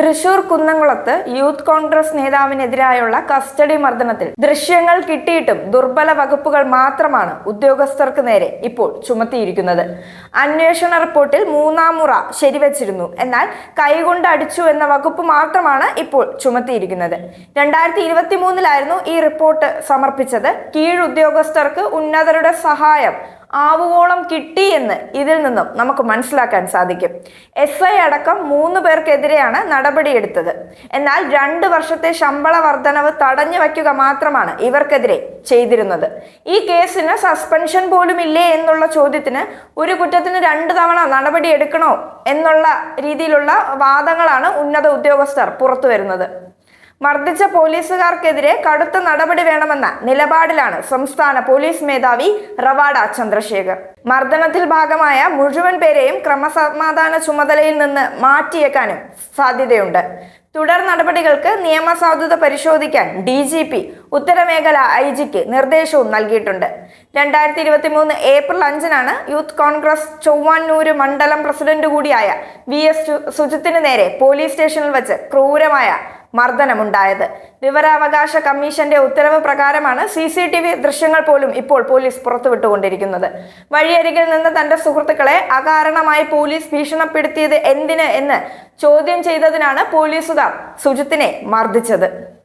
തൃശൂർ കുന്നംകുളത്ത് youth Congress നേതാവിനെതിരായുള്ള custody മർദ്ദനത്തിൽ ദൃശ്യങ്ങൾ കിട്ടിയിട്ടും ദുർബല വകുപ്പുകൾ മാത്രമാണ് ഉദ്യോഗസ്ഥർക്ക് നേരെ ഇപ്പോൾ ചുമത്തിയിരിക്കുന്നത്. അന്വേഷണ റിപ്പോർട്ടിൽ മൂന്നാം മുറ ശരിവച്ചിരുന്നു. എന്നാൽ കൈകൊണ്ട് അടിച്ചു എന്ന വകുപ്പ് മാത്രമാണ് ഇപ്പോൾ ചുമത്തിയിരിക്കുന്നത്. രണ്ടായിരത്തി ഇരുപത്തി മൂന്നിലായിരുന്നു ഈ റിപ്പോർട്ട് സമർപ്പിച്ചത്. കീഴുദ്യോഗസ്ഥർക്ക് ഉന്നതരുടെ സഹായം ആവുവോളം കിട്ടി എന്ന് ഇതിൽ നിന്നും നമുക്ക് മനസ്സിലാക്കാൻ സാധിക്കും. എസ് ഐ അടക്കം മൂന്ന് പേർക്കെതിരെയാണ് നടപടിയെടുത്തത്. എന്നാൽ രണ്ട് വർഷത്തെ ശമ്പള വർധനവ് തടഞ്ഞു വയ്ക്കുക മാത്രമാണ് ഇവർക്കെതിരെ ചെയ്തിരുന്നത്. ഈ കേസിന് സസ്പെൻഷൻ പോലും ഇല്ലേ എന്നുള്ള ചോദ്യത്തിന് ഒരു കുറ്റത്തിന് രണ്ട് തവണ നടപടി എടുക്കണോ എന്നുള്ള രീതിയിലുള്ള വാദങ്ങളാണ് ഉന്നത ഉദ്യോഗസ്ഥർ പുറത്തു വരുന്നത് മർദ്ദിച്ച പോലീസുകാർക്കെതിരെ കടുത്ത നടപടി വേണമെന്ന നിലപാടിലാണ് സംസ്ഥാന പോലീസ് മേധാവി റവാഡ ചന്ദ്രശേഖർ. മർദ്ദനത്തിൽ ഭാഗമായ മുഴുവൻ പേരെയും ക്രമസമാധാന ചുമതലയിൽ നിന്ന് മാറ്റിയേക്കാനും സാധ്യതയുണ്ട്. തുടർ നടപടികൾക്ക് നിയമസാധുത പരിശോധിക്കാൻ ഡി ജി പി ഉത്തരമേഖല ഐ ജിക്ക് നിർദ്ദേശവും നൽകിയിട്ടുണ്ട്. രണ്ടായിരത്തി ഇരുപത്തി മൂന്ന് ഏപ്രിൽ അഞ്ചിനാണ് യൂത്ത് കോൺഗ്രസ് ചൊവ്വാന്നൂര് മണ്ഡലം പ്രസിഡന്റ് കൂടിയായ വി എസ് സുജിത്തിന് നേരെ പോലീസ് സ്റ്റേഷനിൽ വെച്ച് ക്രൂരമായ മർദ്ദനമുണ്ടായത്. വിവരാവകാശ കമ്മീഷന്റെ ഉത്തരവ് പ്രകാരമാണ് സി സി ടി വി ദൃശ്യങ്ങൾ പോലും ഇപ്പോൾ പോലീസ് പുറത്തുവിട്ടുകൊണ്ടിരിക്കുന്നത്. വഴിയരികിൽ നിന്ന് തന്റെ സുഹൃത്തുക്കളെ അകാരണമായി പോലീസ് ഭീഷണപ്പെടുത്തിയത് എന്തിന് എന്ന് ചോദ്യം ചെയ്തതിനാണ് പോലീസുകാർ സുജിത്തിനെ മർദ്ദിച്ചത്.